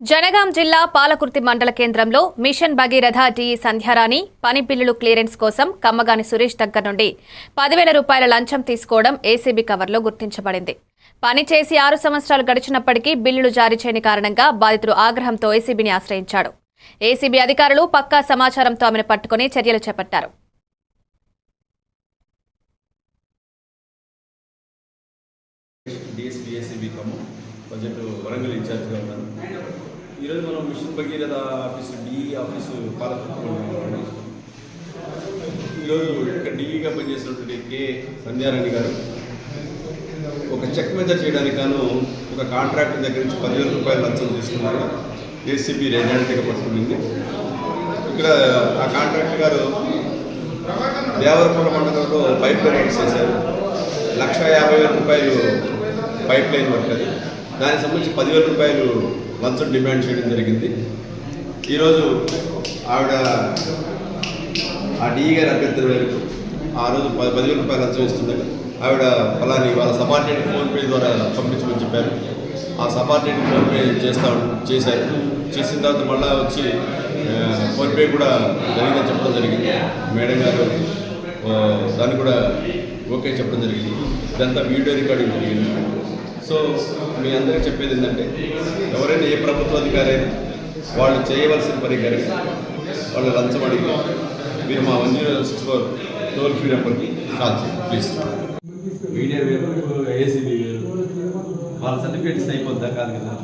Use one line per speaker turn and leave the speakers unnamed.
జనగాం జిల్లా పాలకుర్తి మండల కేంద్రంలో మిషన్ భగీరథ టీఈ సంధ్యారాణి పని బిల్లులు క్లియరెన్స్ కోసం కమ్మగాని సురేష్ దగ్గర నుండి పదివేల రూపాయల లంచం తీసుకోవడం ఏసీబీ కవర్లో గుర్తించబడింది. పని చేసి ఆరు సంవత్సరాలు గడిచినప్పటికీ బిల్లులు జారీ చేయని కారణంగా బాధితుడు ఆగ్రహంతో ఏసీబీని ఆశ్రయించాడు. ఏసీబీ అధికారులు పక్కా సమాచారంతో ఆమెను పట్టుకుని చర్యలు చేపట్టారు.
డిఎస్పిఎస్సి బడ్జెట్ వరంగల్ ఇన్ఛార్జ్గా ఉన్నాను. ఈరోజు మనం mission Bhagiratha office DE office పాలకొట్టుకున్నాం ఈరోజు ఇక్కడ డిఈగా పనిచేసినటువంటి కె. సంధ్యారాణి గారు ఒక చెక్ మెజర్ చేయడానికి గాను ఒక కాంట్రాక్ట్ దగ్గర నుంచి పదివేల రూపాయలు లంచం తీసుకున్నారు. ఏసీబీ రెడ్యాలిటీగా పట్టుకుంది. ఇక్కడ ఆ కాంట్రాక్టర్ గారు దేవరపురం మండలంలో పైప్ లైన్ వర్క్ చేశారు. లక్ష యాభై వేల రూపాయలు పైప్ లైన్ వర్క్ అది దానికి సంబంధించి పదివేల రూపాయలు లంచం డిమాండ్ చేయడం జరిగింది. ఈరోజు ఆవిడ ఆ డిఈ గారి అభ్యర్థుల మేరకు ఆ రోజు పది పదివేల రూపాయలు లంచం ఇస్తుందని ఆవిడ ఫలాని వాళ్ళ సబార్డినేట్ ఫోన్పే ద్వారా పంపించమని చెప్పారు. ఆ సబార్డినేట్ ఫోన్పే చేస్తా చేశారు. చేసిన తర్వాత మళ్ళీ వచ్చి ఫోన్పే కూడా జరిగిందని చెప్పడం జరిగింది. మేడం గారు దాన్ని కూడా ఓకే చెప్పడం జరిగింది. ఇదంతా వీడియో రికార్డింగ్ జరిగింది. సో మీ అందరికీ చెప్పేది ఏంటంటే ఎవరైనా ఏ ప్రభుత్వ అధికారి అయినా వాళ్ళు చేయవలసిన పని కనుక వాళ్ళు లంచం అడిగి మీరు మా one zero six four toll free నెంబర్కి కాల్ చేయండి ప్లీజ్. మీడియా వేరు ఏసీబీ వేరు. వాళ్ళ సర్టిఫికేట్స్ అయిపోద్దా కాదు కదా?